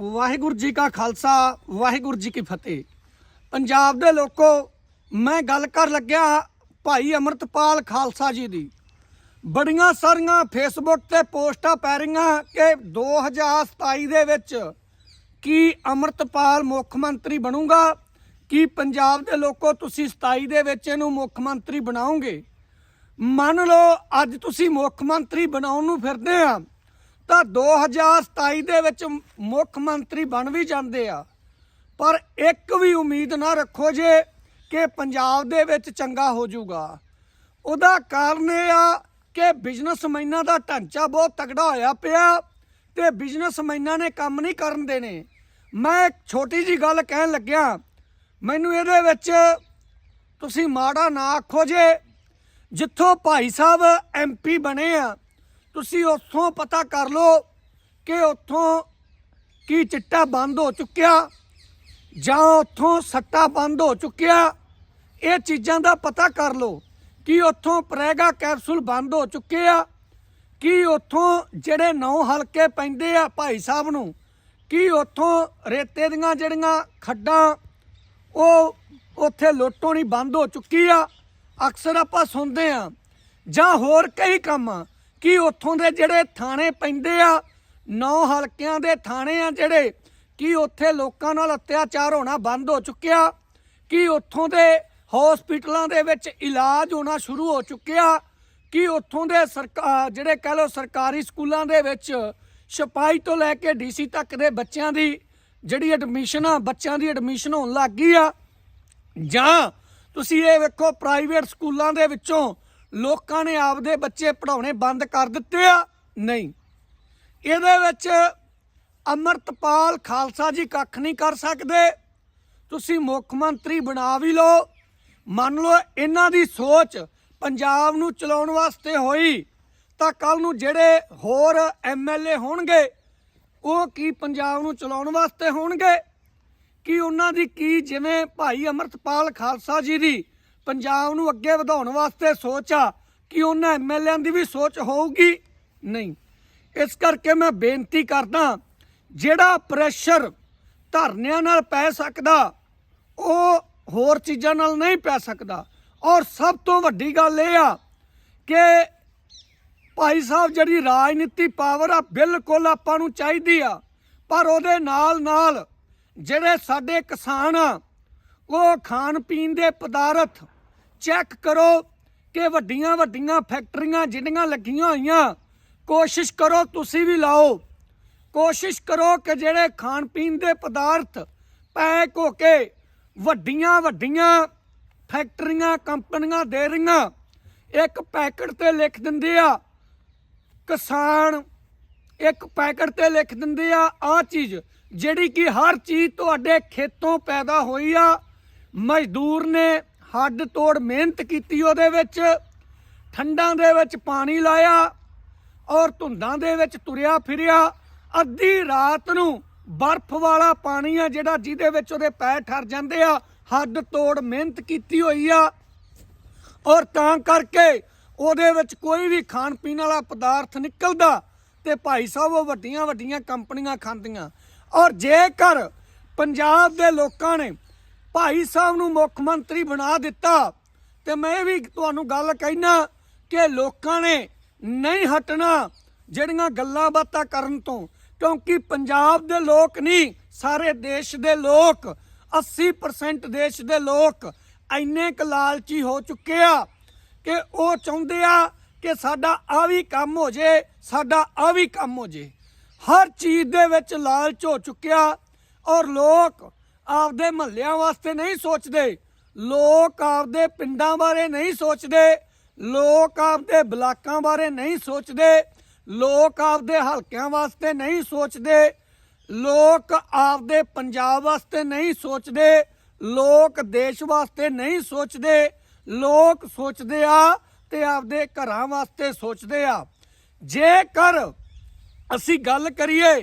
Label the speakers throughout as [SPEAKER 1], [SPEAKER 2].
[SPEAKER 1] ਵਾਹਿਗੁਰੂ ਜੀ ਕਾ ਖਾਲਸਾ, ਵਾਹਿਗੁਰੂ ਜੀ ਕੀ ਫਤਿਹ। ਪੰਜਾਬ ਦੇ ਲੋਕੋ, ਮੈਂ ਗੱਲ ਕਰ ਲੱਗਿਆ ਭਾਈ ਅਮਰਤਪਾਲ ਖਾਲਸਾ ਜੀ ਦੀ। ਬੜੀਆਂ ਸਾਰੀਆਂ ਫੇਸਬੁੱਕ ਤੇ ਪੋਸਟਾਂ ਪੈ ਰਹੀਆਂ ਕਿ 2027 ਦੇ ਵਿੱਚ ਕੀ ਅਮਰਤਪਾਲ ਮੁੱਖ ਮੰਤਰੀ ਬਣੂਗਾ, ਕੀ ਪੰਜਾਬ ਦੇ ਲੋਕੋ ਤੁਸੀਂ 27 ਦੇ ਵਿੱਚ ਇਹਨੂੰ ਮੁੱਖ ਮੰਤਰੀ ਬਣਾਓਗੇ। ਮੰਨ ਲਓ, ਅੱਜ ਤੁਸੀਂ ਮੁੱਖ ਮੰਤਰੀ ਬਣਾਉਣ ਨੂੰ ਫਿਰਦੇ ਆ ਤਾਂ 2027 ਦੇ ਵਿੱਚ ਮੁੱਖ ਮੰਤਰੀ ਬਣ ਵੀ ਜਾਂਦੇ ਆ। ਪਰ ਇੱਕ ਵੀ ਉਮੀਦ ਨਾ ਰੱਖੋ ਜੇ ਕਿ ਪੰਜਾਬ ਦੇ ਵਿੱਚ ਚੰਗਾ ਹੋ ਜਾਊਗਾ। ਉਹਦਾ ਕਾਰਨ ਇਹ ਆ ਕਿ ਬਿਜ਼ਨਸਮੈਨਾਂ ਦਾ ਢਾਂਚਾ ਬਹੁਤ ਤਗੜਾ ਹੋਇਆ ਪਿਆ ਤੇ ਬਿਜ਼ਨਸਮੈਨਾਂ ਨੇ ਕੰਮ ਨਹੀਂ ਕਰਨ ਦੇਣੇ। ਮੈਂ ਇੱਕ ਛੋਟੀ ਜੀ ਗੱਲ ਕਹਿਣ ਲੱਗਿਆ, ਮੈਨੂੰ ਇਹਦੇ ਵਿੱਚ ਤੁਸੀਂ ਮਾੜਾ ਨਾ ਆਖੋ ਜੇ, ਜਿੱਥੋਂ ਭਾਈ ਸਾਹਿਬ ਐਮਪੀ ਬਣੇ ਆ ਤੁਸੀਂ ਉੱਥੋਂ ਪਤਾ ਕਰ ਲਓ ਕਿ ਉੱਥੋਂ ਕੀ ਚਿੱਟਾ ਬੰਦ ਹੋ ਚੁੱਕਿਆ, ਜਾਂ ਉੱਥੋਂ ਸੱਟਾ ਬੰਦ ਹੋ ਚੁੱਕਿਆ, ਇਹ ਚੀਜ਼ਾਂ ਦਾ ਪਤਾ ਕਰ ਲਓ। ਕਿ ਉੱਥੋਂ ਪ੍ਰੈਗਾ ਕੈਪਸੂਲ ਬੰਦ ਹੋ ਚੁੱਕੇ ਆ? ਕਿ ਉੱਥੋਂ ਜਿਹੜੇ ਨੌ ਹਲਕੇ ਪੈਂਦੇ ਆ ਭਾਈ ਸਾਹਿਬ ਨੂੰ, ਕਿ ਉੱਥੋਂ ਰੇਤੇ ਦੀਆਂ ਜਿਹੜੀਆਂ ਖੱਡਾਂ, ਉਹ ਉੱਥੇ ਲੁੱਟੋਂ ਨਹੀਂ ਬੰਦ ਹੋ ਚੁੱਕੀ ਆ? ਅਕਸਰ ਆਪਾਂ ਸੁਣਦੇ ਆ। ਜਾਂ ਹੋਰ ਕਈ ਕੰਮ ਆ ਕਿ ਉੱਥੋਂ ਦੇ ਜਿਹੜੇ ਥਾਣੇ ਪੈਂਦੇ ਆ, ਨੌ ਹਲਕਿਆਂ ਦੇ ਥਾਣੇ ਆ ਜਿਹੜੇ, ਕਿ ਉੱਥੇ ਲੋਕਾਂ ਨਾਲ ਅਤਿਆਚਾਰ ਹੋਣਾ ਬੰਦ ਹੋ ਚੁੱਕਿਆ, ਕਿ ਉੱਥੋਂ ਦੇ ਹਸਪੀਟਲਾਂ ਦੇ ਵਿੱਚ ਇਲਾਜ ਹੋਣਾ ਸ਼ੁਰੂ ਹੋ ਚੁੱਕਿਆ, ਕਿ ਉੱਥੋਂ ਦੇ ਸਰਕਾਰ ਜਿਹੜੇ ਕਹ ਲਓ ਸਰਕਾਰੀ ਸਕੂਲਾਂ ਦੇ ਵਿੱਚ ਛਪਾਈ ਤੋਂ ਲੈ ਕੇ ਡੀਸੀ ਤੱਕ ਦੇ ਬੱਚਿਆਂ ਦੀ ਜਿਹੜੀ ਐਡਮਿਸ਼ਨ ਆ, ਬੱਚਿਆਂ ਦੀ ਐਡਮਿਸ਼ਨ ਹੋਣ ਲੱਗ ਗਈ ਆ। ਜਾਂ ਤੁਸੀਂ ਇਹ ਵੇਖੋ ਪ੍ਰਾਈਵੇਟ ਸਕੂਲਾਂ ਦੇ ਵਿੱਚੋਂ ਲੋਕਾਂ ਨੇ ਆਪਦੇ ਬੱਚੇ ਪੜਾਉਣੇ ਬੰਦ ਕਰ ਦਿੱਤੇ ਆ? ਨਹੀਂ। ਇਹਦੇ ਵਿੱਚ ਅਮਰਤਪਾਲ ਖਾਲਸਾ ਜੀ ਕੱਖ ਨਹੀਂ ਕਰ ਸਕਦੇ। ਤੁਸੀਂ ਮੁੱਖ ਮੰਤਰੀ ਬਣਾ ਵੀ ਲਓ। ਮੰਨ ਲਓ ਇਹਨਾਂ ਦੀ ਸੋਚ ਪੰਜਾਬ ਨੂੰ ਚਲਾਉਣ ਵਾਸਤੇ ਹੋਈ, ਤਾਂ ਕੱਲ ਨੂੰ ਜਿਹੜੇ ਹੋਰ ਐਮਐਲਏ ਹੋਣਗੇ, ਉਹ ਕੀ ਪੰਜਾਬ ਨੂੰ ਚਲਾਉਣ ਵਾਸਤੇ ਹੋਣਗੇ? ਕਿ ਉਹਨਾਂ ਦੀ ਕੀ ਜਿਵੇਂ ਭਾਈ ਅਮਰਤਪਾਲ ਖਾਲਸਾ ਜੀ ਦੀ ਪੰਜਾਬ ਨੂੰ ਅੱਗੇ ਵਧਾਉਣ ਵਾਸਤੇ ਸੋਚ ਆ ਕਿ ਉਹਨਾਂ ਐਮਐਲਏਆਂ ਦੀ ਵੀ ਸੋਚ ਹੋਊਗੀ। ਨਹੀਂ। ਇਸ ਕਰਕੇ ਮੈਂ ਬੇਨਤੀ ਕਰਦਾ, ਜਿਹੜਾ ਪ੍ਰੈਸ਼ਰ ਧਰਨਿਆਂ ਨਾਲ ਪੈ ਸਕਦਾ, ਉਹ ਹੋਰ ਚੀਜ਼ਾਂ ਨਾਲ ਨਹੀਂ ਪੈ ਸਕਦਾ। ਔਰ ਸਭ ਤੋਂ ਵੱਡੀ ਗੱਲ ਇਹ ਆ ਕਿ ਭਾਈ ਸਾਹਿਬ ਜਿਹੜੀ ਰਾਜਨੀਤੀ ਪਾਵਰ ਆ, ਬਿਲਕੁਲ ਆਪਾਂ ਨੂੰ ਚਾਹੀਦੀ ਆ। ਪਰ ਉਹਦੇ ਨਾਲ ਨਾਲ ਜਿਹੜੇ ਸਾਡੇ ਕਿਸਾਨ ਆ ਉਹ ਖਾਣ ਪੀਣ ਦੇ ਪਦਾਰਥ ਚੈੱਕ ਕਰੋ ਕਿ ਵੱਡੀਆਂ ਵੱਡੀਆਂ ਫੈਕਟਰੀਆਂ ਜਿਹੜੀਆਂ ਲੱਗੀਆਂ ਹੋਈਆਂ, ਕੋਸ਼ਿਸ਼ ਕਰੋ ਤੁਸੀਂ ਵੀ ਲਾਓ। ਕੋਸ਼ਿਸ਼ ਕਰੋ ਕਿ ਜਿਹੜੇ ਖਾਣ ਪੀਣ ਦੇ ਪਦਾਰਥ ਪੈਕ ਹੋ ਕੇ ਵੱਡੀਆਂ ਵੱਡੀਆਂ ਫੈਕਟਰੀਆਂ, ਕੰਪਨੀਆਂ ਦੇ ਰਹੀਆਂ। ਇੱਕ ਪੈਕਟ ਤੇ ਲਿਖ ਦਿੰਦੇ ਆ, ਕਿਸਾਨ, ਇੱਕ ਪੈਕਟ ਤੇ ਲਿਖ ਦਿੰਦੇ ਆ ਆ ਚੀਜ਼ ਜਿਹੜੀ ਕਿ ਹਰ ਚੀਜ਼ ਤੁਹਾਡੇ ਖੇਤੋਂ ਪੈਦਾ ਹੋਈ ਆ ਮਜ਼ਦੂਰ ਨੇ ਹੱਡ ਤੋੜ ਮਿਹਨਤ ਕੀਤੀ ਉਹਦੇ ਵਿੱਚ, ਠੰਡਾਂ ਦੇ ਵਿੱਚ ਪਾਣੀ ਲਾਇਆ ਔਰ ਧੁੰਦਾਂ ਦੇ ਵਿੱਚ ਤੁਰਿਆ ਫਿਰਿਆ। ਅੱਧੀ ਰਾਤ ਨੂੰ ਬਰਫ਼ ਵਾਲਾ ਪਾਣੀ ਆ ਜਿਹੜਾ ਜਿਹਦੇ ਵਿੱਚ ਉਹਦੇ ਪੈਰ ਠਰ ਜਾਂਦੇ ਆ, ਹੱਡ ਤੋੜ ਮਿਹਨਤ ਕੀਤੀ ਹੋਈ ਆ। ਔਰ ਤਾਂ ਕਰਕੇ ਉਹਦੇ ਵਿੱਚ ਕੋਈ ਵੀ ਖਾਣ ਪੀਣ ਵਾਲਾ ਪਦਾਰਥ ਨਿਕਲਦਾ ਤੇ ਭਾਈ ਸਾਹਿਬ ਉਹ ਵੱਡੀਆਂ ਵੱਡੀਆਂ ਕੰਪਨੀਆਂ ਖਾਂਦੀਆਂ। ਔਰ ਜੇਕਰ ਪੰਜਾਬ ਦੇ ਲੋਕਾਂ ਨੇ ਭਾਈ ਸਾਹਿਬ ਨੂੰ ਮੁੱਖ ਮੰਤਰੀ ਬਣਾ ਦਿੱਤਾ। ਤੇ ਮੈਂ ਵੀ ਤੁਹਾਨੂੰ ਗੱਲ ਕਹਿਣਾ ਕਿ ਲੋਕਾਂ ਨੇ ਨਹੀਂ ਹਟਣਾ ਜਿਹੜੀਆਂ ਗੱਲਾਂ ਬਾਤਾਂ ਕਰਨ ਤੋਂ, ਕਿਉਂਕਿ ਪੰਜਾਬ ਦੇ ਲੋਕ ਨਹੀਂ, ਸਾਰੇ ਦੇਸ਼ ਦੇ ਲੋਕ 80% ਦੇਸ਼ ਦੇ ਲੋਕ ਇੰਨੇ ਕੁ ਲਾਲਚੀ ਹੋ ਚੁੱਕੇ ਆ ਕਿ ਉਹ ਚਾਹੁੰਦੇ ਆ ਕਿ ਸਾਡਾ ਆ ਵੀ ਕੰਮ ਹੋ ਜੇ, ਸਾਡਾ ਆ ਵੀ ਕੰਮ ਹੋ ਜੇ। ਹਰ ਚੀਜ਼ ਦੇ ਵਿੱਚ ਲਾਲਚ ਹੋ ਚੁੱਕਿਆ ਔਰ ਲੋਕ ਆਪਦੇ ਮਹੱਲਿਆਂ ਵਾਸਤੇ ਨਹੀਂ ਸੋਚਦੇ। ਲੋਕ ਆਪਦੇ ਪਿੰਡਾਂ ਬਾਰੇ ਨਹੀਂ ਸੋਚਦੇ। ਲੋਕ ਆਪਦੇ ਬਲਾਕਾਂ ਬਾਰੇ ਨਹੀਂ ਸੋਚਦੇ। ਲੋਕ ਆਪਦੇ ਹਲਕਿਆਂ ਵਾਸਤੇ ਨਹੀਂ ਸੋਚਦੇ। ਲੋਕ ਆਪਦੇ ਪੰਜਾਬ ਵਾਸਤੇ ਨਹੀਂ ਸੋਚਦੇ। ਲੋਕ ਦੇਸ਼ ਵਾਸਤੇ ਨਹੀਂ ਸੋਚਦੇ। ਲੋਕ ਸੋਚਦੇ ਆ ਤੇ ਆਪਦੇ ਘਰਾਂ ਵਾਸਤੇ ਸੋਚਦੇ ਆ। ਜੇਕਰ ਅਸੀਂ ਗੱਲ ਕਰੀਏ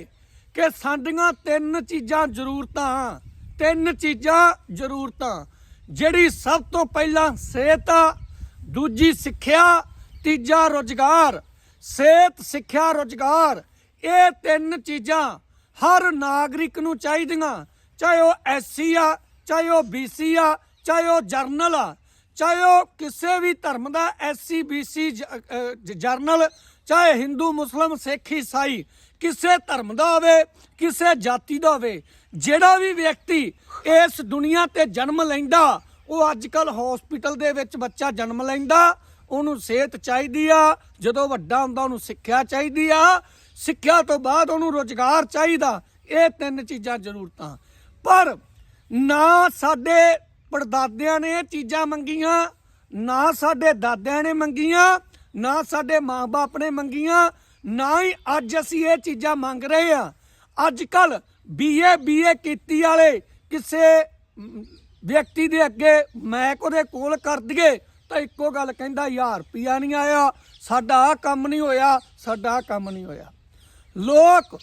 [SPEAKER 1] ਕਿ ਸਾਡੀਆਂ ਤਿੰਨ ਚੀਜ਼ਾਂ ਜ਼ਰੂਰਤਾਂ ਤਿੰਨ ਚੀਜ਼ਾਂ ਜ਼ਰੂਰਤਾਂ। ਜਿਹੜੀ ਸਭ ਤੋਂ ਪਹਿਲਾਂ ਸਿਹਤ ਆ ਦੂਜੀ ਸਿੱਖਿਆ, ਤੀਜਾ ਰੋਜ਼ਗਾਰ। ਸਿਹਤ, ਸਿੱਖਿਆ, ਰੋਜ਼ਗਾਰ, ਇਹ ਤਿੰਨ ਚੀਜ਼ਾਂ ਹਰ ਨਾਗਰਿਕ ਨੂੰ ਚਾਹੀਦੀਆਂ। ਚਾਹੇ ਉਹ ਐਸਸੀ ਆ, ਚਾਹੇ ਉਹ ਬੀਸੀ ਆ, ਚਾਹੇ ਉਹ ਜਰਨਲ ਆ, ਚਾਹੇ ਉਹ ਕਿਸੇ ਵੀ ਧਰਮ ਦਾ ਐਸਸੀ, ਬੀਸੀ ਜਰਨਲ, ਚਾਹੇ ਹਿੰਦੂ, ਮੁਸਲਮ, ਸਿੱਖ, ਈਸਾਈ, ਕਿਸੇ ਧਰਮ ਦਾ ਹੋਵੇ, ਕਿਸੇ ਜਾਤੀ ਦਾ ਹੋਵੇ ਜਿਹੜਾ ਵੀ ਵਿਅਕਤੀ ਇਸ ਦੁਨੀਆ ਤੇ ਜਨਮ ਲੈਂਦਾ, ਉਹ ਅੱਜ ਕੱਲ ਹਸਪੀਟਲ ਦੇ ਵਿੱਚ ਬੱਚਾ ਜਨਮ ਲੈਂਦਾ, ਉਹਨੂੰ ਸਿਹਤ ਚਾਹੀਦੀ ਆ, ਜਦੋਂ ਵੱਡਾ ਹੁੰਦਾ ਉਹਨੂੰ ਸਿੱਖਿਆ ਚਾਹੀਦੀ ਆ, ਸਿੱਖਿਆ ਤੋਂ ਬਾਅਦ ਉਹਨੂੰ ਰੋਜ਼ਗਾਰ ਚਾਹੀਦਾ, ਇਹ ਤਿੰਨ ਚੀਜ਼ਾਂ ਜ਼ਰੂਰਤਾਂ। ਪਰ ਨਾ ਸਾਡੇ ਪੜਦਾਦਿਆਂ ਨੇ ਇਹ ਚੀਜ਼ਾਂ ਮੰਗੀਆਂ, ਨਾ ਸਾਡੇ ਦਾਦਿਆਂ ਨੇ ਮੰਗੀਆਂ, ਨਾ ਸਾਡੇ ਮਾਪੇ ਨੇ ਮੰਗੀਆਂ, ਨਾ ਹੀ ਅੱਜ ਅਸੀਂ ਇਹ ਚੀਜ਼ਾਂ ਮੰਗ ਰਹੇ ਆ। ਅੱਜ ਕੱਲ ਬੀਏ ਬੀਏ ਕੀਤੀ ਵਾਲੇ ਕਿਸੇ ਵਿਅਕਤੀ ਦੇ ਅੱਗੇ ਮੈਕ ਉਹਦੇ ਕੋਲ ਕਰ ਦਈਏ ਤਾਂ ਇੱਕੋ ਗੱਲ ਕਹਿੰਦਾ 1000 ਰੁਪਿਆ ਨਹੀਂ ਆਇਆ, ਸਾਡਾ ਆਹ ਕੰਮ ਨਹੀਂ ਹੋਇਆ, ਸਾਡਾ ਆਹ ਕੰਮ ਨਹੀਂ ਹੋਇਆ। ਲੋਕ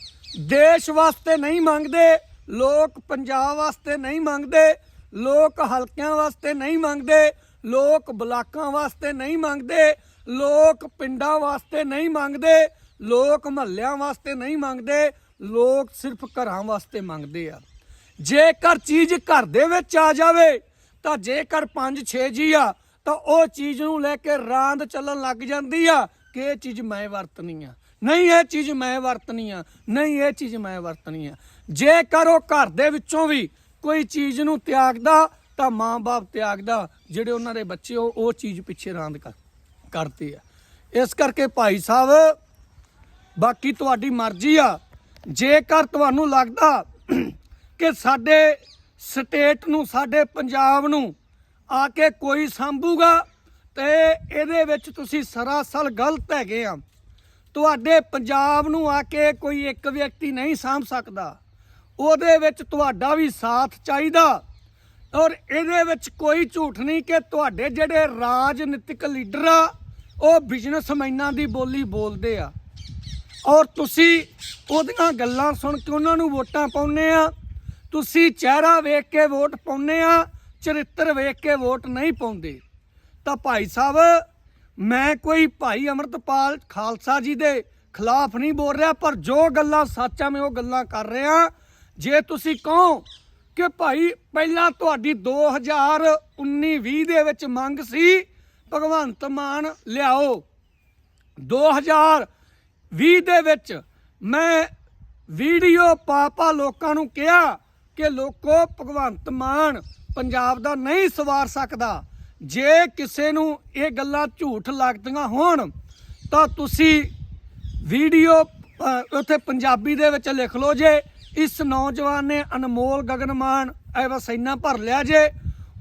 [SPEAKER 1] ਦੇਸ਼ ਵਾਸਤੇ ਨਹੀਂ ਮੰਗਦੇ, ਲੋਕ ਪੰਜਾਬ ਵਾਸਤੇ ਨਹੀਂ ਮੰਗਦੇ, ਲੋਕ ਹਲਕਿਆਂ ਵਾਸਤੇ ਨਹੀਂ ਮੰਗਦੇ, ਲੋਕ ਬਲਾਕਾਂ ਵਾਸਤੇ ਨਹੀਂ ਮੰਗਦੇ, ਲੋਕ ਪਿੰਡਾਂ ਵਾਸਤੇ ਨਹੀਂ ਮੰਗਦੇ, ਲੋਕ ਮਹੱਲਿਆਂ ਵਾਸਤੇ ਨਹੀਂ ਮੰਗਦੇ ਲੋਕ ਸਿਰਫ ਘਰਾਂ ਵਾਸਤੇ ਮੰਗਦੇ ਆ। ਜੇਕਰ ਚੀਜ਼ ਘਰ ਦੇ ਵਿੱਚ ਆ ਜਾਵੇ, ਤਾਂ ਜੇਕਰ 5-6 ਜੀ ਆ, ਤਾਂ ਉਹ ਚੀਜ਼ ਨੂੰ ਲੈ ਕੇ ਰਾਂਦ ਚੱਲਣ ਲੱਗ ਜਾਂਦੀ ਆ ਕਿ ਇਹ ਚੀਜ਼ ਮੈਂ ਵਰਤਣੀ ਆ। ਨਹੀਂ, ਇਹ ਚੀਜ਼ ਮੈਂ ਵਰਤਣੀ ਆ। ਨਹੀਂ, ਇਹ ਚੀਜ਼ ਮੈਂ ਵਰਤਣੀ ਆ। ਜੇਕਰ ਉਹ ਘਰ ਦੇ ਵਿੱਚੋਂ ਵੀ ਕੋਈ ਚੀਜ਼ ਨੂੰ ਤਿਆਗਦਾ, ਤਾਂ ਮਾਂ-ਬਾਪ ਤਿਆਗਦਾ, ਜਿਹੜੇ ਉਹਨਾਂ ਦੇ ਬੱਚੇ ਉਹ ਉਹ ਚੀਜ਼ ਪਿੱਛੇ ਰਾਂਦ ਕਰ, ਕਰਦੇ ਆ। ਇਸ ਕਰਕੇ ਭਾਈ ਸਾਹਿਬ, ਬਾਕੀ ਤੁਹਾਡੀ ਮਰਜ਼ੀ ਆ। ਜੇਕਰ ਤੁਹਾਨੂੰ ਲੱਗਦਾ ਕਿ ਸਾਡੇ ਸਟੇਟ ਨੂੰ, ਸਾਡੇ ਪੰਜਾਬ ਨੂੰ ਆ ਕੇ ਕੋਈ ਸੰਭੂਗਾ ਤੇ ਇਹਦੇ ਵਿੱਚ ਤੁਸੀਂ ਸਰਾਸਰ ਗਲਤ ਹੈਗੇ ਆ। ਤੁਹਾਡੇ ਪੰਜਾਬ ਨੂੰ ਆ ਕੇ ਕੋਈ ਇੱਕ ਵਿਅਕਤੀ ਨਹੀਂ ਸਾਂਭ ਸਕਦਾ। ਉਹਦੇ ਵਿੱਚ ਤੁਹਾਡਾ ਵੀ ਸਾਥ ਚਾਹੀਦਾ ਔਰ ਇਹਦੇ ਵਿੱਚ ਕੋਈ ਝੂਠ ਨਹੀਂ ਕਿ ਤੁਹਾਡੇ ਜਿਹੜੇ ਰਾਜਨੀਤਿਕ ਲੀਡਰ ਆ, ਉਹ ਬਿਜ਼ਨਸਮੈਨਾਂ ਦੀ ਬੋਲੀ ਬੋਲਦੇ ਆ। ਔਰ ਤੁਸੀਂ ਉਹਦੀਆਂ ਗੱਲਾਂ ਸੁਣ ਕੇ ਉਹਨਾਂ ਨੂੰ ਵੋਟਾਂ ਪਾਉਂਦੇ ਆ। ਤੁਸੀਂ ਚਿਹਰਾ ਵੇਖ ਕੇ ਵੋਟ ਪਾਉਂਦੇ ਆ, ਚਰਿੱਤਰ ਵੇਖ ਕੇ ਵੋਟ ਨਹੀਂ ਪਾਉਂਦੇ। ਤਾਂ ਭਾਈ ਸਾਹਿਬ, ਮੈਂ ਕੋਈ ਭਾਈ ਅਮਰਤਪਾਲ ਖਾਲਸਾ ਜੀ ਦੇ ਖਿਲਾਫ ਨਹੀਂ ਬੋਲ ਰਿਹਾ, ਪਰ ਜੋ ਗੱਲਾਂ ਸੱਚ ਆ, ਮੈਂ ਉਹ ਗੱਲਾਂ ਕਰ ਰਿਹਾ। ਜੇ ਤੁਸੀਂ ਕਹੋ ਕਿ ਭਾਈ ਪਹਿਲਾਂ ਤੁਹਾਡੀ 2019-20 ਦੇ ਵਿੱਚ ਮੰਗ ਸੀ, ਭਗਵੰਤ ਮਾਨ ਲਿਆਓ। 2020 ਦੇ ਵਿੱਚ ਮੈਂ ਵੀਡੀਓ ਪਾਪਾ ਲੋਕਾਂ ਨੂੰ ਕਿਹਾ ਕਿ ਲੋਕੋ ਭਗਵੰਤ ਮਾਨ ਪੰਜਾਬ ਦਾ ਨਹੀਂ ਸਵਾਰ ਸਕਦਾ। ਜੇ ਕਿਸੇ ਨੂੰ ਇਹ ਗੱਲਾਂ ਝੂਠ ਲੱਗਦੀਆਂ ਹੋਣ, ਤਾਂ ਤੁਸੀਂ ਵੀਡੀਓ ਉੱਥੇ ਪੰਜਾਬੀ ਦੇ ਵਿੱਚ ਲਿਖ ਲਓ ਜੇ। ਇਸ ਨੌਜਵਾਨ ਨੇ ਅਨਮੋਲ ਗਗਨਮਾਨ ਇਹ ਬਸ ਭਰ ਲਿਆ ਜੇ।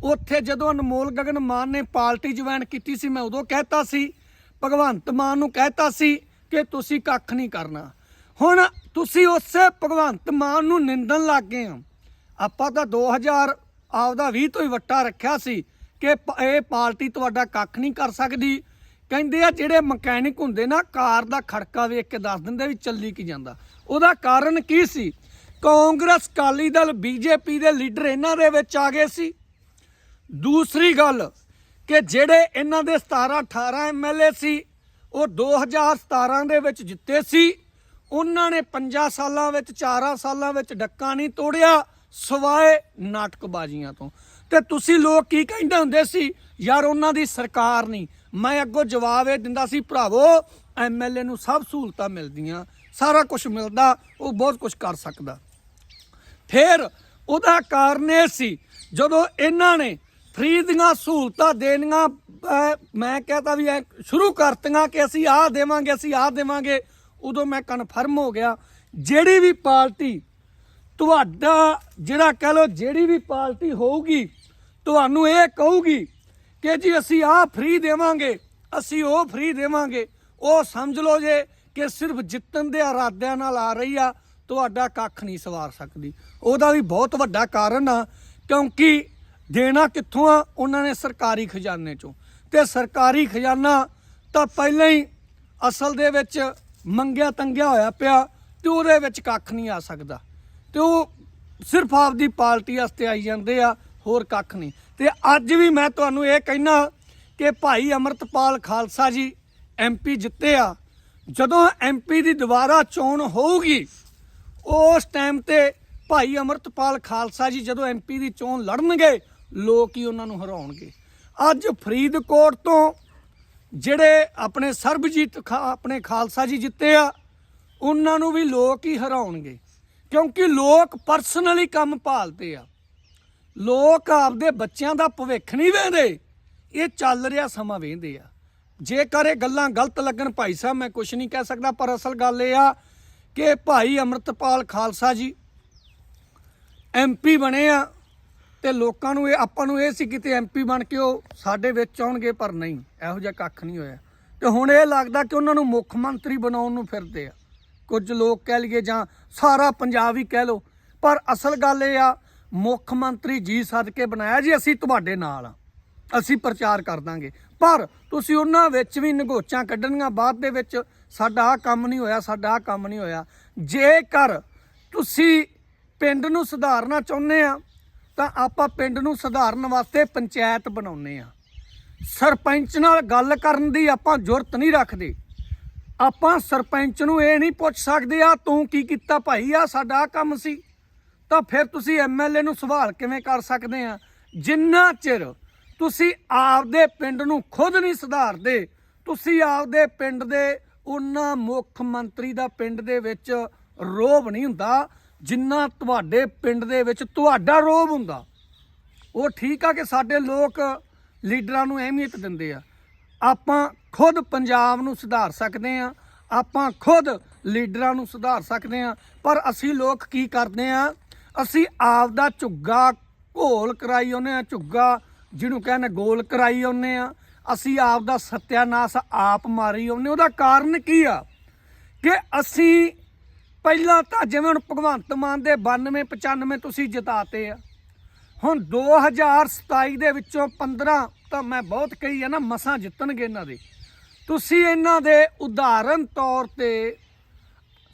[SPEAKER 1] ਉੱਥੇ ਜਦੋਂ ਅਨਮੋਲ ਗਗਨ ਮਾਨ ਨੇ ਪਾਰਟੀ ਜੁਆਇਨ ਕੀਤੀ ਸੀ, ਮੈਂ ਉਦੋਂ ਕਹਿਤਾ ਸੀ, ਭਗਵੰਤ ਮਾਨ ਨੂੰ ਕਹਿਤਾ ਸੀ ਕਿ ਤੁਸੀਂ ਕੱਖ ਨਹੀਂ ਕਰਨਾ। ਹੁਣ ਤੁਸੀਂ ਉਸੇ ਭਗਵੰਤ ਮਾਨ ਨੂੰ ਨਿੰਦਣ ਲੱਗ ਗਏ ਹੋ। ਆਪਾਂ ਤਾਂ 2000 ਆਪਦਾ 20 ਤੋਂ ਹੀ ਵੱਟਾ ਰੱਖਿਆ ਸੀ ਕਿ ਪ- ਇਹ ਪਾਰਟੀ ਤੁਹਾਡਾ ਕੱਖ ਨਹੀਂ ਕਰ ਸਕਦੀ। ਕਹਿੰਦੇ ਆ ਜਿਹੜੇ ਮਕੈਨਿਕ ਹੁੰਦੇ ਨਾ, ਕਾਰ ਦਾ ਖੜਕਾ ਵੇਖ ਕੇ ਦੱਸ ਦਿੰਦੇ ਵੀ ਚੱਲੀ ਕੀ ਜਾਂਦਾ। ਉਹਦਾ ਕਾਰਨ ਕੀ ਸੀ? ਕਾਂਗਰਸ ਅਕਾਲੀ ਦਲ ਬੀਜੇਪੀ ਦੇ ਲੀਡਰ ਇਹਨਾਂ ਦੇ ਵਿੱਚ ਆ ਗਏ ਸੀ। ਦੂਸਰੀ ਗੱਲ ਕਿ ਜਿਹੜੇ ਇਹਨਾਂ ਦੇ 17 18 ਐਮਐਲਏ ਸੀ ਉਹ 2017 ਦੇ ਵਿੱਚ ਜਿੱਤੇ ਸੀ। ਉਹਨਾਂ ਨੇ 5 ਸਾਲਾਂ ਵਿੱਚ 4 ਸਾਲਾਂ ਵਿੱਚ ਡੱਕਾ ਨਹੀਂ ਤੋੜਿਆ, ਸਵਾਏ ਨਾਟਕਬਾਜ਼ੀਆਂ ਤੋਂ। ਤੇ ਤੁਸੀਂ ਲੋਕ ਕੀ ਕਹਿੰਦੇ ਹੁੰਦੇ ਸੀ? ਯਾਰ, ਉਹਨਾਂ ਦੀ ਸਰਕਾਰ ਨਹੀਂ। ਮੈਂ ਅੱਗੋਂ ਜਵਾਬ ਇਹ ਦਿੰਦਾ ਸੀ, ਭਰਾਵੋ ਐਮਐਲਏ ਨੂੰ ਸਭ ਸਹੂਲਤਾਂ ਮਿਲਦੀਆਂ, ਸਾਰਾ ਕੁਝ ਮਿਲਦਾ, ਉਹ ਬਹੁਤ ਕੁਝ ਕਰ ਸਕਦਾ। ਫਿਰ ਉਹਦਾ ਕਾਰਨ ਇਹ ਸੀ, ਜਦੋਂ ਇਹਨਾਂ ਨੇ ਫ੍ਰੀ ਦੀਆਂ ਸਹੂਲਤਾਂ ਦੇਣੀਆਂ ਮੈਂ ਕਹਤਾ ਵੀ ਐ, ਸ਼ੁਰੂ ਕਰਤੀਆਂ ਕਿ ਅਸੀਂ ਆਹ ਦੇਵਾਂਗੇ, ਅਸੀਂ ਆਹ ਦੇਵਾਂਗੇ। ਉਦੋਂ ਮੈਂ ਕਨਫਰਮ ਹੋ ਗਿਆ। ਜਿਹੜੀ ਵੀ ਪਾਰਟੀ ਤੁਹਾਡਾ, ਜਿਹੜਾ ਕਹ ਲੋ ਜਿਹੜੀ ਵੀ ਪਾਰਟੀ ਹੋਊਗੀ, ਤੁਹਾਨੂੰ ਇਹ ਕਹੂਗੀ ਕਿ ਜੀ ਅਸੀਂ ਆਹ ਫ੍ਰੀ ਦੇਵਾਂਗੇ, ਅਸੀਂ ਉਹ ਫ੍ਰੀ ਦੇਵਾਂਗੇ। ਉਹ ਸਮਝ ਲਓ ਜੇ ਕਿ ਸਿਰਫ ਜਿੱਤਣ ਦੇ ਇਰਾਦਿਆਂ ਨਾਲ ਆ ਰਹੀ ਆ, ਤੁਹਾਡਾ ਕੱਖ ਨਹੀਂ ਸਵਾਰ ਸਕਦੀ। ਉਹਦਾ ਵੀ ਬਹੁਤ ਵੱਡਾ ਕਾਰਨ ਆ, ਕਿਉਂਕਿ ਦੇਣਾ ਕਿੱਥੋਂ ਆ? ਉਹਨਾਂ ਨੇ ਸਰਕਾਰੀ ਖਜ਼ਾਨੇ ਚੋਂ। ਤੇ ਸਰਕਾਰੀ ਖਜ਼ਾਨਾ ਤਾਂ ਪਹਿਲਾਂ ਹੀ ਅਸਲ ਦੇ ਵਿੱਚ ਮੰਗਿਆ ਤੰਗਿਆ ਹੋਇਆ ਪਿਆ ਤੇ ਉਹਦੇ ਵਿੱਚ ਕੱਖ ਨਹੀਂ ਆ ਸਕਦਾ। ਤੇ ਉਹ ਸਿਰਫ ਆਪਦੀ ਪਾਰਟੀ ਵਾਸਤੇ ਆਈ ਜਾਂਦੇ ਆ, ਹੋਰ ਕੱਖ ਨਹੀਂ। ਤੇ ਅੱਜ ਵੀ ਮੈਂ ਤੁਹਾਨੂੰ ਇਹ ਕਹਿਣਾ ਕਿ ਭਾਈ ਅਮਰਤਪਾਲ ਖਾਲਸਾ ਜੀ ਐਮਪੀ ਜਿੱਤੇ ਆ। ਜਦੋਂ ਐਮਪੀ ਦੀ ਦੁਬਾਰਾ ਚੋਣ ਹੋਊਗੀ, ਉਸ ਟਾਈਮ ਤੇ ਭਾਈ ਅਮਰਤਪਾਲ ਖਾਲਸਾ ਜੀ ਜਦੋਂ ਐਮਪੀ ਦੀ ਚੋਣ ਲੜਨਗੇ, ਲੋਕ ਹੀ ਉਹਨਾਂ ਨੂੰ ਹਰਾਉਣਗੇ। ਅੱਜ ਫਰੀਦਕੋਟ ਤੋਂ ਜਿਹੜੇ ਆਪਣੇ ਸਰਬਜੀਤ ਖਾ- ਆਪਣੇ ਖਾਲਸਾ ਜੀ ਜਿੱਤੇ ਆ, ਉਹਨਾਂ ਨੂੰ ਵੀ ਲੋਕ ਹੀ ਹਰਾਉਣਗੇ। ਕਿਉਂਕਿ ਲੋਕ ਪਰਸਨਲੀ ਕੰਮ ਭਾਲਦੇ ਆ। ਲੋਕ ਆਪਦੇ ਬੱਚਿਆਂ ਦਾ ਭਵਿੱਖ ਨਹੀਂ ਵੇਂਦੇ ਇਹ ਚੱਲ ਰਿਹਾ ਸਮਾਂ ਵੇਂਦੇ ਆ। ਜੇਕਰ ਇਹ ਗੱਲਾਂ ਗਲਤ ਲੱਗਣ, ਭਾਈ ਸਾਹਿਬ, ਮੈਂ ਕੁਝ ਨਹੀਂ ਕਹਿ ਸਕਦਾ, ਪਰ ਅਸਲ ਗੱਲ ਇਹ ਆ ਕਿ ਭਾਈ ਅਮਰਤਪਾਲ ਖਾਲਸਾ ਜੀ ਐਮਪੀ ਬਣੇ ਆ। ਤੇ ਲੋਕਾਂ ਨੂੰ ਇਹ ਆਪਾਂ ਨੂੰ ਇਹ ਸੀ ਕਿਤੇ ਐਮਪੀ ਬਣ ਕੇ ਉਹ ਸਾਡੇ ਵਿੱਚ ਆਉਣਗੇ, ਪਰ ਨਹੀਂ। ਇਹੋ ਜਿਹਾ ਕੱਖ ਨਹੀਂ ਹੋਇਆ। ਤੇ ਹੁਣ ਇਹ ਲੱਗਦਾ ਕਿ ਉਹਨਾਂ ਨੂੰ ਮੁੱਖ ਮੰਤਰੀ ਬਣਾਉਣ ਨੂੰ ਫਿਰਦੇ ਆ। ਕੁਝ ਲੋਕ ਕਹਿ ਲਈਏ ਜਾਂ ਸਾਰਾ ਪੰਜਾਬ ਹੀ ਕਹਿ ਲੋ ਪਰ ਅਸਲ ਗੱਲ ਇਹ ਆ, ਮੁੱਖ ਮੰਤਰੀ ਜੀ ਸਦਕੇ ਬਣਾਇਆ ਜੀ, ਅਸੀਂ ਤੁਹਾਡੇ ਨਾਲ ਆ। ਅਸੀਂ ਪ੍ਰਚਾਰ ਕਰ ਦਾਂਗੇ। ਪਰ ਤੁਸੀਂ ਉਹਨਾਂ ਵਿੱਚ ਵੀ ਨਗੋਚਾਂ ਕੱਢਣੀਆਂ, ਬਾਅਦ ਦੇ ਵਿੱਚ ਸਾਡਾ ਆਹ ਕੰਮ ਨਹੀਂ ਹੋਇਆ, ਸਾਡਾ ਆਹ ਕੰਮ ਨਹੀਂ ਹੋਇਆ। ਜੇਕਰ ਤੁਸੀਂ ਪਿੰਡ ਨੂੰ ਸੁਧਾਰਨਾ ਚਾਹੁੰਦੇ ਆ ਤਾਂ ਆਪਾਂ ਪਿੰਡ ਨੂੰ ਸੁਧਾਰਨ ਵਾਸਤੇ ਪੰਚਾਇਤ ਬਣਾਉਨੇ ਆ ਸਰਪੰਚ ਨਾਲ ਗੱਲ ਕਰਨ ਦੀ ਆਪਾਂ ਜ਼ਰੂਰਤ ਨਹੀਂ ਰੱਖਦੇ। ਆਪਾਂ ਸਰਪੰਚ ਨੂੰ ਇਹ ਨਹੀਂ ਪੁੱਛ ਸਕਦੇ ਆ ਤੂੰ ਕੀ ਕੀਤਾ ਭਾਈ? ਆ ਸਾਡਾ ਆਹ ਕੰਮ ਸੀ। ਤਾਂ ਫਿਰ ਤੁਸੀਂ ਐਮਐਲਏ ਨੂੰ ਸਵਾਲ ਕਿਵੇਂ ਕਰ ਸਕਦੇ ਆ ਜਿੰਨਾ ਚਿਰ ਤੁਸੀਂ ਆਪਦੇ ਪਿੰਡ ਨੂੰ ਖੁਦ ਨਹੀਂ ਸੁਧਾਰਦੇ, ਤੁਸੀਂ ਆਪਦੇ ਪਿੰਡ ਦੇ ਉਹਨਾਂ ਮੁੱਖ ਮੰਤਰੀ ਦਾ ਪਿੰਡ ਦੇ ਵਿੱਚ ਰੋਬ ਨਹੀਂ ਹੁੰਦਾ ਜਿੰਨਾ ਤੁਹਾਡੇ ਪਿੰਡ ਦੇ ਵਿੱਚ ਤੁਹਾਡਾ ਰੋਬ ਹੁੰਦਾ, ਉਹ ਠੀਕ ਆ ਕਿ ਸਾਡੇ ਲੋਕ ਲੀਡਰਾਂ ਨੂੰ ਅਹਿਮੀਅਤ ਦਿੰਦੇ ਆ। ਆਪਾਂ ਖੁਦ ਪੰਜਾਬ ਨੂੰ ਸੁਧਾਰ ਸਕਦੇ ਆ, ਆਪਾਂ ਖੁਦ ਲੀਡਰਾਂ ਨੂੰ ਸੁਧਾਰ ਸਕਦੇ ਆ, ਪਰ ਅਸੀਂ ਲੋਕ ਕੀ ਕਰਦੇ ਆ? ਅਸੀਂ ਆਪ ਦਾ ਝੁੱਗਾ ਘੋਲ ਕਰਾਈ ਉਹਨੇ ਆ, ਝੁੱਗਾ ਜਿਹਨੂੰ ਕਹਿੰਦੇ ਗੋਲ ਕਰਾਈ ਉਹਨੇ ਆ। ਅਸੀਂ ਆਪ ਦਾ ਸਤਿਆਨਾਸ਼ ਆਪ ਮਾਰੀ ਉਹਨੇ ਉਹਦਾ ਕਾਰਨ ਕੀ ਆ? ਕਿ ਅਸੀਂ ਪਹਿਲਾਂ ਤਾਂ ਜਿਵੇਂ ਹੁਣ ਭਗਵੰਤ ਮਾਨ ਦੇ 92 95 ਤੁਸੀਂ ਜਿਤਾਤੇ ਆ। ਹੁਣ 2027 ਦੇ ਵਿੱਚੋਂ 15 ਤਾਂ ਮੈਂ ਬਹੁਤ ਕਹੀ ਆ ਨਾ, ਮਸਾਂ ਜਿੱਤਣਗੇ ਇਹਨਾਂ ਦੇ। ਤੁਸੀਂ ਇਹਨਾਂ ਦੇ ਉਦਾਹਰਨ ਤੌਰ ਤੇ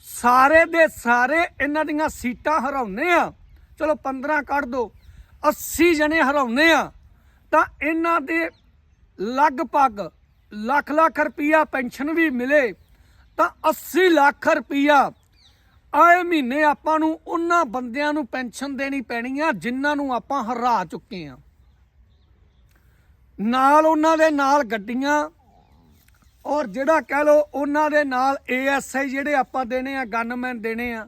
[SPEAKER 1] ਸਾਰੇ ਦੇ ਸਾਰੇ ਇਹਨਾਂ ਦੀਆਂ ਸੀਟਾਂ ਹਰਾਉਨੇ ਆ। ਚਲੋ 15 ਕੱਢ ਦੋ 80 ਜਣੇ ਹਰਾਉਨੇ ਆ। ਤਾਂ ਇਹਨਾਂ ਦੇ ਲਗਭਗ ਲੱਖ ਲੱਖ ਰੁਪਈਆ ਪੈਨਸ਼ਨ ਵੀ ਮਿਲੇ। ਤਾਂ 80 ਲੱਖ ਰੁਪਈਆ ਆਏ ਮਹੀਨੇ ਆਪਾਂ ਨੂੰ ਉਹਨਾਂ ਬੰਦਿਆਂ ਨੂੰ ਪੈਨਸ਼ਨ ਦੇਣੀ ਪੈਣੀ ਆ, ਜਿਨ੍ਹਾਂ ਨੂੰ ਆਪਾਂ ਹਰਾ ਚੁੱਕੇ ਆ। ਨਾਲ ਉਹਨਾਂ ਦੇ ਨਾਲ ਗੱਡੀਆਂ ਔਰ ਜਿਹੜਾ ਕਹਿ ਲੋ ਉਹਨਾਂ ਦੇ ਨਾਲ ਏਐਸਆਈ ਜਿਹੜੇ ਆਪਾਂ ਦੇਣੇ ਆ ਗਨਮੈਨ ਦੇਣੇ ਆ,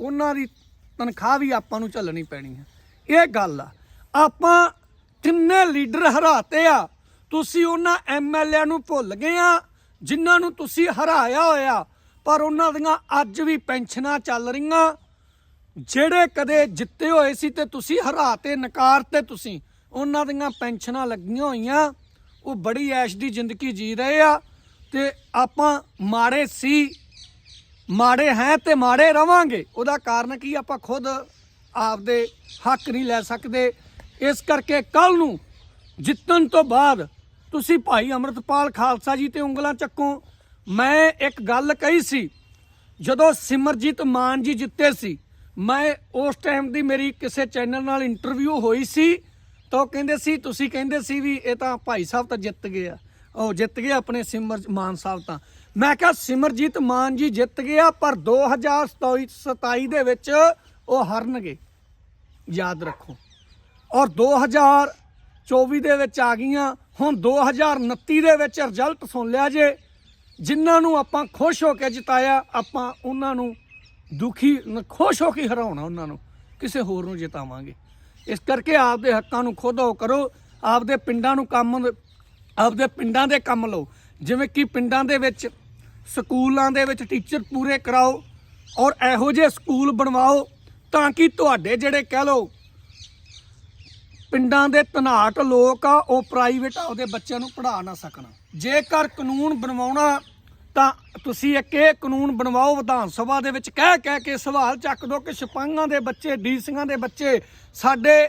[SPEAKER 1] ਉਹਨਾਂ ਦੀ ਤਨਖਾਹ ਵੀ ਆਪਾਂ ਨੂੰ ਚੱਲਣੀ ਪੈਣੀ ਹੈ ਇਹ ਗੱਲ ਆ, ਆਪਾਂ ਕਿੰਨੇ ਲੀਡਰ ਹਰਾਤੇ ਆ, ਤੁਸੀਂ ਉਹਨਾਂ ਐਮਐਲਏ ਨੂੰ ਭੁੱਲ ਗਏ ਆ, ਜਿਨ੍ਹਾਂ ਨੂੰ ਤੁਸੀਂ ਹਰਾਇਆ ਹੋਇਆ ਪਰ ਉਹਨਾਂ ਦੀਆਂ ਅੱਜ ਵੀ ਪੈਨਸ਼ਨਾਂ ਚੱਲ ਰਹੀਆਂ। ਜਿਹੜੇ ਕਦੇ ਜਿੱਤੇ ਹੋਏ ਸੀ ਤੇ ਤੁਸੀਂ ਹਰਾ 'ਤੇ ਨਕਾਰ ਨਕਾਰਤੇ ਤੁਸੀਂ ਉਹਨਾਂ ਦੀਆਂ ਪੈਨਸ਼ਨਾਂ ਲੱਗੀਆਂ ਹੋਈਆਂ, ਉਹ ਬੜੀ ਐਸ਼ ਦੀ ਜ਼ਿੰਦਗੀ ਜੀ ਰਹੇ ਆ ਤੇ ਆਪਾਂ ਮਾੜੇ ਸੀ, ਮਾੜੇ ਹੈ ਤੇ ਮਾੜੇ ਰਵਾਂਗੇ। ਉਹਦਾ ਕਾਰਨ ਕੀ ਆਪਾਂ ਖੁਦ ਆਪਦੇ ਹੱਕ ਨਹੀਂ ਲੈ ਸਕਦੇ। ਇਸ ਕਰਕੇ ਕੱਲ ਨੂੰ ਜਿੱਤਣ ਤੋਂ ਬਾਅਦ ਤੁਸੀਂ ਭਾਈ ਅਮਰਤਪਾਲ ਖਾਲਸਾ ਜੀ ਤੇ ਉਂਗਲਾਂ ਚੱਕੋ। ਮੈਂ ਇੱਕ ਗੱਲ ਕਹੀ ਸੀ, ਜਦੋਂ ਸਿਮਰਜੀਤ ਮਾਨ ਜੀ ਜਿੱਤੇ ਸੀ, ਮੈਂ ਉਸ ਟਾਈਮ ਦੀ ਮੇਰੀ ਕਿਸੇ ਚੈਨਲ ਨਾਲ ਇੰਟਰਵਿਊ ਹੋਈ ਸੀ, ਤਾਂ ਉਹ ਕਹਿੰਦੇ ਸੀ, ਤੁਸੀਂ ਕਹਿੰਦੇ ਸੀ ਵੀ ਇਹ ਤਾਂ ਭਾਈ ਸਾਹਿਬ ਤਾਂ ਜਿੱਤ ਗਏ ਆ। ਉਹ ਜਿੱਤ ਗਏ ਆਪਣੇ ਸਿਮਰ ਮਾਨ ਸਾਹਿਬ ਤਾਂ। ਮੈਂ ਕਿਹਾ, ਸਿਮਰਜੀਤ ਮਾਨ ਜੀ ਜਿੱਤ ਗਿਆ ਪਰ 2027 ਦੇ ਵਿੱਚ ਉਹ ਹਾਰਨਗੇ। ਯਾਦ ਰੱਖੋ। ਔਰ 2024 ਦੇ ਵਿੱਚ ਆ ਗਈਆਂ, ਹੁਣ 2029 ਦੇ ਵਿੱਚ ਰਿਜ਼ਲਟ ਸੁਣ ਲਿਆ ਜੇ ਜਿਨ੍ਹਾਂ ਨੂੰ ਆਪਾਂ ਖੁਸ਼ ਹੋ ਕੇ ਜਿਤਾਇਆ, ਆਪਾਂ ਉਹਨਾਂ ਨੂੰ ਦੁਖੀ ਖੁਸ਼ ਹੋ ਕੇ ਹਰਾਉਣਾ ਉਹਨਾਂ ਨੂੰ। ਕਿਸੇ ਹੋਰ ਨੂੰ ਜਿਤਾਵਾਂਗੇ। ਇਸ ਕਰਕੇ ਆਪਦੇ ਹੱਕਾਂ ਨੂੰ ਖੁਦ ਹੋ ਕਰੋ, ਆਪਦੇ ਪਿੰਡਾਂ ਨੂੰ ਕੰਮ ਆਪਦੇ ਪਿੰਡਾਂ ਦੇ ਕੰਮ ਲਓ। ਜਿਵੇਂ ਕਿ ਪਿੰਡਾਂ ਦੇ ਵਿੱਚ, ਸਕੂਲਾਂ ਦੇ ਵਿੱਚ ਟੀਚਰ ਪੂਰੇ ਕਰਾਓ ਔਰ ਇਹੋ ਜਿਹੇ ਸਕੂਲ ਬਣਵਾਓ ਤਾਂ ਕਿ ਤੁਹਾਡੇ ਜਿਹੜੇ ਕਹਿ ਲਓ, ਪਿੰਡਾਂ ਦੇ ਤਨਾਟ ਲੋਕ ਆ, ਉਹ ਪ੍ਰਾਈਵੇਟ ਆਪਦੇ ਬੱਚਿਆਂ ਨੂੰ ਪੜ੍ਹਾ ਨਾ ਸਕਣ। ਜੇਕਰ ਕਾਨੂੰਨ ਬਣਵਾਉਣਾ ਤਾਂ ਤੁਸੀਂ ਇੱਕ ਇਹ ਕਾਨੂੰਨ ਬਣਵਾਓ, ਵਿਧਾਨ ਸਭਾ ਦੇ ਵਿੱਚ ਕਹਿ ਕਹਿ ਕੇ ਸਵਾਲ ਚੱਕ ਦੋ ਕਿ ਸਿਪਾਹੀਆਂ ਦੇ ਬੱਚੇ, ਡੀਸੀਆਂ ਦੇ ਬੱਚੇ ਸਾਡੇ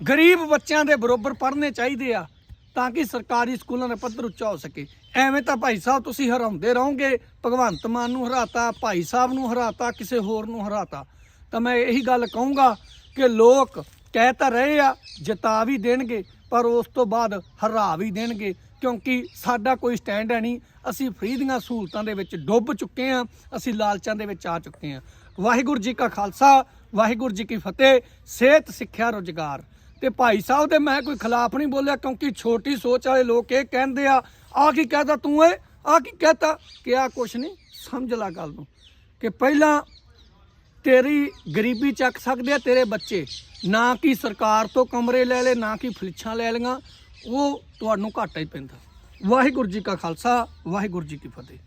[SPEAKER 1] ਗਰੀਬ ਬੱਚਿਆਂ ਦੇ ਬਰੋਬਰ ਪੜ੍ਹਨੇ ਚਾਹੀਦੇ ਆ ਤਾਂ ਕਿ ਸਰਕਾਰੀ ਸਕੂਲਾਂ ਦਾ ਪੱਧਰ ਉੱਚਾ ਹੋ ਸਕੇ। ਐਵੇਂ ਤਾਂ ਭਾਈ ਸਾਹਿਬ ਤੁਸੀਂ ਹਰਾਉਂਦੇ ਰਹੋਗੇ, ਭਗਵੰਤ ਮਾਨ ਨੂੰ ਹਰਾਤਾ, ਭਾਈ ਸਾਹਿਬ ਨੂੰ ਹਰਾਤਾ, ਕਿਸੇ ਹੋਰ ਨੂੰ ਹਰਾਤਾ। ਤਾਂ ਮੈਂ ਇਹੀ ਗੱਲ ਕਹੂੰਗਾ ਕਿ ਲੋਕ ਕਹਿ ਤਾਂ ਰਹੇ ਆ, ਜਿਤਾ ਵੀ ਦੇਣਗੇ, ਪਰ ਉਸ ਤੋਂ ਬਾਅਦ ਹਰਾ ਵੀ ਦੇਣਗੇ। ਕਿਉਂਕਿ ਸਾਡਾ ਕੋਈ ਸਟੈਂਡ ਹੈ ਨਹੀਂ। ਅਸੀਂ ਫ੍ਰੀ ਦੀਆਂ ਸਹੂਲਤਾਂ ਦੇ ਵਿੱਚ ਡੁੱਬ ਚੁੱਕੇ ਹਾਂ। ਅਸੀਂ ਲਾਲਚਾਂ ਦੇ ਵਿੱਚ ਆ ਚੁੱਕੇ ਹਾਂ। ਵਾਹਿਗੁਰੂ ਜੀ ਕਾ ਖਾਲਸਾ, ਵਾਹਿਗੁਰੂ ਜੀ ਕੀ ਫਤਿਹ। ਸਿਹਤ, ਸਿੱਖਿਆ, ਰੋਜ਼ਗਾਰ। ਤੇ ਭਾਈ ਸਾਹਿਬ ਦੇ ਮੈਂ ਕੋਈ ਖਿਲਾਫ ਨਹੀਂ ਬੋਲਿਆ ਕਿਉਂਕਿ ਛੋਟੀ ਸੋਚ ਵਾਲੇ ਲੋਕ ਇਹ ਕਹਿੰਦੇ ਆ ਆ ਕੀ ਕਹਤਾ ਤੂੰ ਏ ਆ ਕੀ ਕਹਤਾ? ਕਿ ਆ ਕੁਛ ਨਹੀਂ, ਸਮਝ ਲੈ ਗੱਲ ਨੂੰ। ਕਿ ਪਹਿਲਾਂ ਤੇਰੀ ਗਰੀਬੀ ਚੱਕ ਸਕਦੇ ਆ ਤੇਰੇ ਬੱਚੇ। ਨਾ ਕਿ ਸਰਕਾਰ ਤੋਂ ਕਮਰੇ ਲੈ ਲੈ ਨਾ ਕਿ ਫਲਿੱਛਾਂ ਲੈ ਲਈਆਂ। ਉਹ ਤੁਹਾਨੂੰ ਘਾਟਾ ਹੀ ਪੈਂਦਾ। ਵਾਹਿਗੁਰੂ ਜੀ ਕਾ ਖਾਲਸਾ ਵਾਹਿਗੁਰੂ ਜੀ ਕੀ ਫਤਿਹ।